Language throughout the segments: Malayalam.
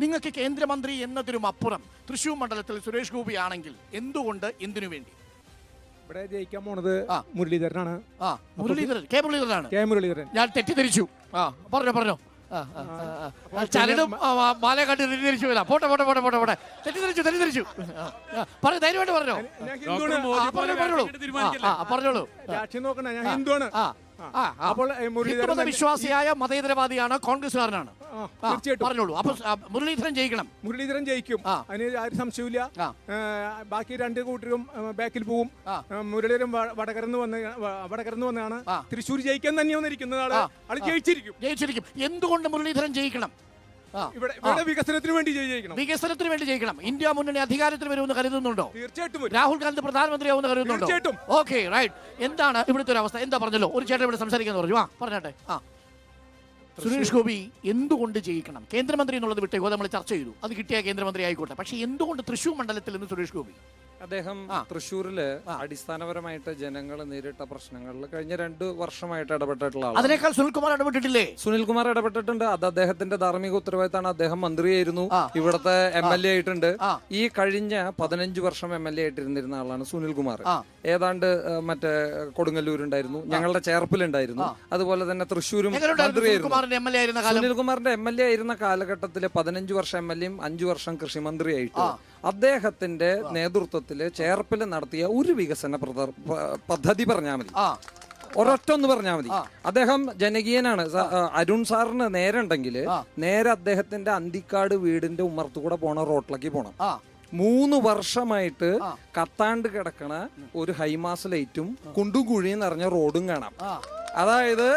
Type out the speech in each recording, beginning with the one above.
നിങ്ങൾക്ക് കേന്ദ്രമന്ത്രി എന്നതിനും അപ്പുറം തൃശൂർ മണ്ഡലത്തിൽ സുരേഷ് ഗോപി ആണെങ്കിൽ എന്തുകൊണ്ട് എന്തിനു വേണ്ടി? ഇവിടെ ജയിക്കാൻ പോണത് മുരളീധരനാണ്. ആ മുരളീധരൻ. കെ മുരളീധരനാണ്. കെ മുരളീധരൻ. ഞാൻ തെറ്റിദ്ധരിച്ചു. ആ പറഞ്ഞോ. ചരടും മാല കണ്ട് തെറ്റിദ്ധരിച്ചു വരാം. പോട്ടെ പോട്ടെ പോട്ടെ പോട്ടെ പോട്ടെ. തെറ്റിദ്ധരിച്ചു തെറ്റിദ്ധരിച്ചു. ധൈര്യമായിട്ട് പറഞ്ഞോ. പറഞ്ഞോ, പറഞ്ഞോളൂ പറഞ്ഞോളൂ. രാഷ്ട്രീയം നോക്കണ ഞാൻ ഹിന്ദുവാണ്. ആ ആ, ആ. അപ്പോൾ മുരളീധരൻ ഹിന്ദുമത വിശ്വാസിയായ മതേതരവാദിയാണ് കോൺഗ്രസ്സുകാരനാണ്. തീർച്ചയായിട്ടും. പറഞ്ഞോളൂ. അപ്പൊ മുരളീധരൻ ജയിക്കണം. മുരളീധരൻ ജയിക്കും. അതിന് ആരും സംശയമില്ല ബാക്കി രണ്ട് കൂട്ടരും ബാക്കിൽ പോവും. മുരളീധരൻ വടകരന്ന് വന്ന് വടകരന്ന് വന്നാണ് തൃശ്ശൂർ ജയിക്കാൻ തന്നെ വന്നിരിക്കുന്ന ആൾ ആ. ആൾ ജയിച്ചിരിക്കും. ജയിച്ചിരിക്കും. എന്തുകൊണ്ട് മുരളീധരൻ ജയിക്കണം? ഇവിടെ ഇവിടെ വികസനത്തിന് വേണ്ടി ജയി- ജയിക്കണം വികസനത്തിന് വേണ്ടി ജയിക്കണം. ഇന്ത്യ മുന്നണി അധികാരത്തിൽ വരുമെന്ന് കരുതുന്നുണ്ടോ? തീർച്ചയായിട്ടും രാഹുൽ ഗാന്ധി പ്രധാനമന്ത്രിയാവുമെന്ന് കരുതുന്നുണ്ടോ? തീർച്ചയായിട്ടും. ഓക്കെ റൈറ്റ് എന്താണ് ഇവിടുത്തെ ഒരു അവസ്ഥ? എന്താ പറഞ്ഞല്ലോ? ഒരു ചേട്ടൻ ഇവിടെ സംസാരിക്കാന്ന് പറഞ്ഞു. ആ പറഞ്ഞാട്ടെ. ആ. സുരേഷ് ഗോപി എന്തുകൊണ്ട് ജയിക്കണം? കേന്ദ്രമന്ത്രി എന്നുള്ളത് വിട്ടേക്കോ. നമ്മൾ ചർച്ച ചെയ്തു. അത് കിട്ടിയ കേന്ദ്രമന്ത്രി ആയിക്കോട്ടെ. പക്ഷേ എന്തുകൊണ്ട് തൃശൂർ മണ്ഡലത്തിൽ നിന്ന് സുരേഷ് ഗോപി? അദ്ദേഹം തൃശ്ശൂരിൽ തൃശ്ശൂരിൽ അടിസ്ഥാനപരമായിട്ട് ജനങ്ങൾ നേരിട്ട പ്രശ്നങ്ങളിൽ കഴിഞ്ഞ രണ്ട് വർഷമായിട്ട് ഇടപെട്ടിട്ടുള്ള ആളാണ്. അതിനേക്കാൾ സുനിൽകുമാർ ഇടപെട്ടിട്ടില്ലേ? സുനിൽകുമാർ ഇടപെട്ടിട്ടുണ്ട്. അത് അദ്ദേഹത്തിന്റെ ധാർമ്മിക ഉത്തരവാദിത്തമാണ്. അദ്ദേഹം മന്ത്രിയായിരുന്നു. ആ. ഇവിടുത്തെ എം എൽ എ ആയിട്ടുണ്ട്. ആ. ഈ കഴിഞ്ഞ പതിനഞ്ച് വർഷം എം എൽ എ ആയിട്ടിരുന്നിരുന്ന ആളാണ് സുനിൽകുമാർ. ആ. ഏതാണ്ട് ഏഹ്, മറ്റേ കൊടുങ്ങല്ലൂരുണ്ടായിരുന്നു. ഞങ്ങളുടെ ചേർപ്പിലുണ്ടായിരുന്നു. അതുപോലെ തന്നെ തൃശ്ശൂരും എങ്ങനെയുണ്ടായിരുന്നു മന്ത്രിയായിരുന്നു. സുനിൽകുമാറിന്റെ എം എൽ എ ആയിരുന്ന കാലഘട്ടത്തിലെ സുനിൽകുമാറിന്റെ എം എൽ എ ആയിരുന്ന കാലഘട്ടത്തിൽ പതിനഞ്ച് വർഷം എം എൽ എയും അഞ്ചു വർഷം കൃഷിമന്ത്രിയായിട്ട് അദ്ദേഹത്തിന്റെ നേതൃത്വത്തിൽ ചേർപ്പിൽ നടത്തിയ ഒരു വികസന പദ്ധതി പറഞ്ഞാൽ മതി. ഒരൊറ്റ ഒന്ന് പറഞ്ഞാൽ മതി. അദ്ദേഹം ജനകീയനാണ്. അരുൺ സാറിന് നേരെ ഉണ്ടെങ്കിൽ. നേരെ അദ്ദേഹത്തിന്റെ അന്തിക്കാട് വീടിന്റെ ഉമ്മർത്തുകൂടെ പോണ റോട്ടിലേക്ക് പോണം. മൂന്ന് വർഷമായിട്ട്. കത്താണ്ട് കിടക്കണ ഒരു ഹൈമാസ് ലൈറ്റും കുണ്ടും കുഴിയും നിറഞ്ഞ റോഡും കാണാം. അതായത്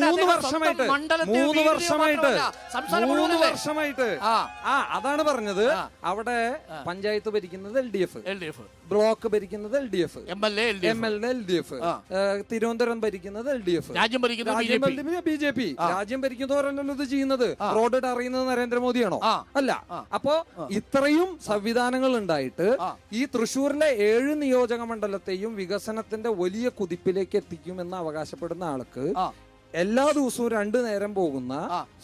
മൂന്ന് വർഷമായിട്ട് മൂന്ന് വർഷമായിട്ട് മൂന്ന് വർഷമായിട്ട്. ആ. അതാണ് പറഞ്ഞത്. അവിടെ പഞ്ചായത്ത് ഭരിക്കുന്നത് L D F. L D F. Block ഭരിക്കുന്നത് L D F. M L A L D F. Thiruvananthapuram ഭരിക്കുന്നത് എൽ ഡി എഫ്. രാജ്യം ഭരിക്കുന്നത് B J P. B J P. രാജ്യം ഭരിക്കുന്നവരല്ലല്ലോ ഇത് ചെയ്യുന്നത്. റോഡ് അറിയുന്നത് നരേന്ദ്രമോദിയാണോ? അല്ല. അപ്പോ ഇത്രയും സംവിധാനങ്ങൾ ഉണ്ടായിട്ട് ഈ തൃശ്ശൂരിലെ ഏഴ് നിയോജക മണ്ഡലത്തെയും വികസനത്തിന്റെ വലിയ കുതിപ്പിലേക്ക് എത്തിക്കുമെന്ന് അവകാശപ്പെടുന്ന ആൾക്ക് എല്ലാ ദിവസവും രണ്ടു നേരം പോകുന്ന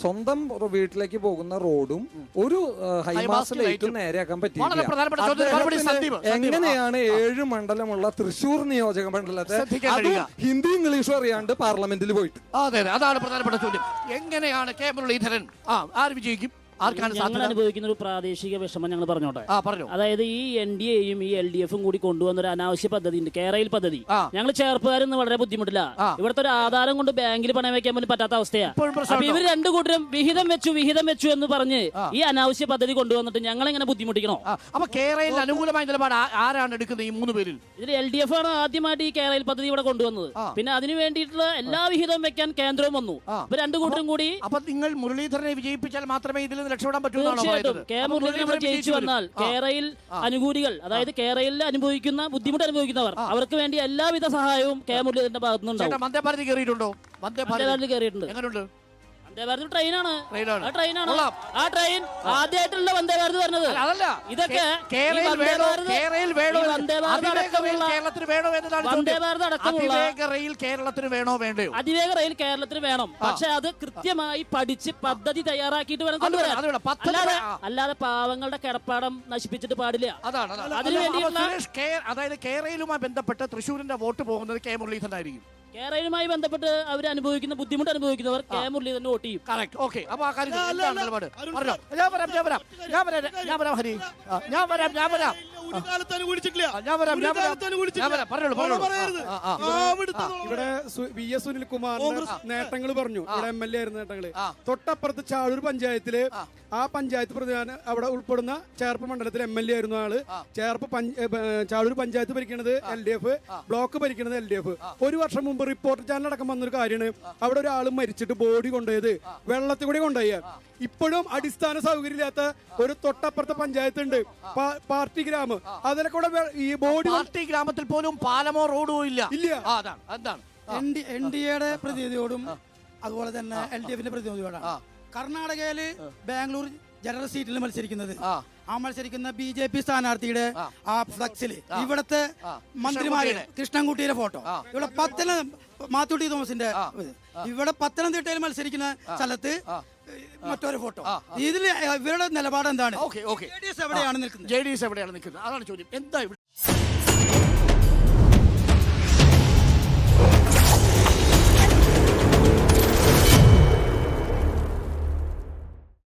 സ്വന്തം വീട്ടിലേക്ക് പോകുന്ന റോഡും ഒരു ഹൈമാസ് ലൈറ്റും. നേരെയാക്കാൻ പറ്റി പറ്റില്ല. എങ്ങനെയാണ് ഏഴ് മണ്ഡലമുള്ള തൃശൂർ നിയോജക മണ്ഡലത്തെ അത് ഹിന്ദി ഇംഗ്ലീഷും അറിയാണ്ട് പാർലമെന്റിൽ പോയിട്ട്? അതെ അതെ. അതാണ് പ്രധാനപ്പെട്ട ചോദ്യം. എങ്ങനെയാണ് കെ മുരളീധരൻ ആ ആര് വിജയിക്കും? ആർക്കാണ് ഞങ്ങൾ അനുഭവിക്കുന്ന ഒരു പ്രാദേശിക വിഷമം ഞങ്ങൾ പറഞ്ഞോട്ടെ. ആ പറഞ്ഞു. അതായത് ഈ എൻ ഡി എയും ഈ എൽ ഡി എഫും കൂടി കൊണ്ടുവന്ന ഒരു അനാവശ്യ പദ്ധതി ഉണ്ട് കേരയിൽ പദ്ധതി. ഞങ്ങൾ ചേർപ്പുകാരൊന്നും വളരെ ബുദ്ധിമുട്ടില്ല. ഇവിടുത്തെ ഒരു ആധാരം കൊണ്ട് ബാങ്കിൽ പണയം വെക്കാൻ പോലും പറ്റാത്ത അവസ്ഥയാ. ഇപ്പോഴും അപ്പൊ ഇവർ രണ്ടു കൂട്ടരും വിഹിതം വെച്ചു വിഹിതം വെച്ചു എന്ന് പറഞ്ഞ് ഈ അനാവശ്യ പദ്ധതി കൊണ്ടുവന്നിട്ട് ഞങ്ങൾ എങ്ങനെ ബുദ്ധിമുട്ടിക്കണോ അപ്പൊ കേരളയിൽ അനുകൂലമായ നിലപാട് ആരാണ് എടുക്കുന്നത് ഈ മൂന്ന് പേരിൽ? ഇതിൽ എൽ ഡി എഫ് ആണ് ആദ്യമായിട്ട് ഈ കേരളയിൽ പദ്ധതി ഇവിടെ കൊണ്ടുവന്നത്. പിന്നെ അതിനു വേണ്ടിയിട്ടുള്ള എല്ലാ വിഹിതവും വെക്കാൻ കേന്ദ്രവും വന്നു. അപ്പൊ രണ്ടു കൂട്ടരും കൂടി അപ്പൊ നിങ്ങൾ മുരളീധരനെ വിജയിപ്പിച്ചാൽ മാത്രമേ ഇതിൽ നിന്ന് രക്ഷപ്പെടാൻ പറ്റും എന്നാണോ തീർച്ചയായിട്ടും. പറയുന്നത്? കെ അപ്പൊ മുരളീധരൻ ഇവിടെ ജയിച്ചു വന്നാൽ ആ. കേരളയിൽ അനുകൂലികൾ അതായത് കേരളയിൽ അനുഭവിക്കുന്ന ബുദ്ധിമുട്ട് അനുഭവിക്കുന്നവർ അവർക്ക് വേണ്ടി എല്ലാവിധ സഹായവും കെ മുരളീധരന്റെ ഭാഗത്തുനിന്നുണ്ടാവും. വന്ദേ ഭാരത് കയറിയിട്ടുണ്ടോ? വന്ദേ ഭാരത് കയറിയിട്ടുണ്ട്. എങ്ങനെയുണ്ട് വന്ദേഭാരത് ട്രെയിനാണ്. ട്രെയിനാണ്. ആ ട്രെയിനാണ്. ആ ട്രെയിൻ ആദ്യമായിട്ടുള്ള വന്ദേഭാരത് പറഞ്ഞത് അല്ല, അതല്ല. ഇതൊക്കെ കേരളത്തിന് വേണോ എന്നതാണ് ചോദ്യം. അടക്കമുള്ള അതിവേഗ റെയിൽ കേരളത്തിന് വേണോ വേണ്ടയോ? അതിവേഗ റെയിൽ കേരളത്തിന് വേണം. പക്ഷെ അത് കൃത്യമായി പഠിച്ച് പദ്ധതി തയ്യാറാക്കിയിട്ട് വേണം കൊണ്ടുവരാൻ. അല്ലാതെ പാവങ്ങളുടെ കിടപ്പാടം നശിപ്പിച്ചിട്ട് പാടില്ല. അതാണ് അതിനുവേണ്ടി അതായത് കേരളയിലുമായി ബന്ധപ്പെട്ട് തൃശ്ശൂരിന്റെ വോട്ട് പോകുന്നത് കെ മുരളീധരനായിരിക്കും. കേരളവുമായി ബന്ധപ്പെട്ട് അവർ അനുഭവിക്കുന്ന ബുദ്ധിമുട്ട് അനുഭവിക്കുന്നവർ കെ തന്നെ വോട്ട് ചെയ്യും. കറക്റ്റ് ഓക്കെ അപ്പൊ ആ കാര്യത്തിൽ എന്താണ് നിലപാട്? പറഞ്ഞോ. ഞാൻ വരാം ഞാൻ വരാം. ഞാൻ വരാം ഞാൻ വരാം ഹരി. ഞാൻ വരാം ഞാൻ വരാം. ഇവിടെ വി എസ് സുനിൽകുമാറിന്റെ നേട്ടങ്ങൾ പറഞ്ഞു. ഇവിടെ എം എൽ എ ആയിരുന്ന നേട്ടങ്ങൾ. തൊട്ടപ്പുറത്ത് ചാഴൂർ പഞ്ചായത്തിൽ ആ പഞ്ചായത്ത് പ്രധാന അവിടെ ഉൾപ്പെടുന്ന ചേർപ്പ് മണ്ഡലത്തിൽ എം എൽ എ ആയിരുന്നു ആൾ. ചേർപ്പ് ചാളൂർ പഞ്ചായത്ത് ഭരിക്കുന്നത് എൽ ഡി എഫ് ബ്ലോക്ക് ഭരിക്കുന്നത് എൽ ഡി എഫ് ഒരു വർഷം മുമ്പ് റിപ്പോർട്ടർ ചാനൽ അടക്കം വന്നൊരു കാര്യമാണ്. അവിടെ ഒരാൾ മരിച്ചിട്ട് ബോഡി കൊണ്ടുപോയത്. വെള്ളത്തിൽ കൂടി കൊണ്ടുപോയ. ഇപ്പോഴും അടിസ്ഥാന സൗകര്യം ഇല്ലാത്ത ഒരു തൊട്ടപ്പുറത്തെ പഞ്ചായത്ത് ഉണ്ട് പാർട്ടി ഗ്രാമം. അതിലെ കൂടെ ഈ ബോഡി പാർട്ടി ഗ്രാമത്തിൽ പോലും പാലമോ റോഡോ ഇല്ല. ഇല്ല. അതാണ് എന്താണ് എൻ ഡി എൻ ഡി എയുടെ പ്രതിനിധിയോടും അതുപോലെ തന്നെ എൽ ഡി എഫിന്റെ പ്രതിനിധിയോടാണ്. കർണാടകയിൽ ബാംഗ്ലൂർ ജനറൽ സീറ്റിൽ മത്സരിക്കുന്നത്. ആ. മത്സരിക്കുന്ന ബി ജെ പി സ്ഥാനാർത്ഥിയുടെ ആ. ഫ്ലക്സിൽ ഇവിടത്തെ മന്ത്രിമാരുടെ മന്ത്രിമാര് കൃഷ്ണൻകുട്ടിയുടെ. ഫോട്ടോ. ഇവിടെ പത്തന മാത്തുട്ടി തോമസിന്റെ ഇവിടെ പത്തനംതിട്ടയിൽ മത്സരിക്കുന്ന സ്ഥലത്ത് മറ്റൊരു ഫോട്ടോ. ഇതിൽ ഇവരുടെ നിലപാട് എന്താണ് എവിടെയാണ് നിൽക്കുന്നത്? ജെ ഡി എസ് എവിടെയാണ് നിൽക്കുന്നത്? അതാണ് ചോദ്യം. എന്താ ഇവിടെ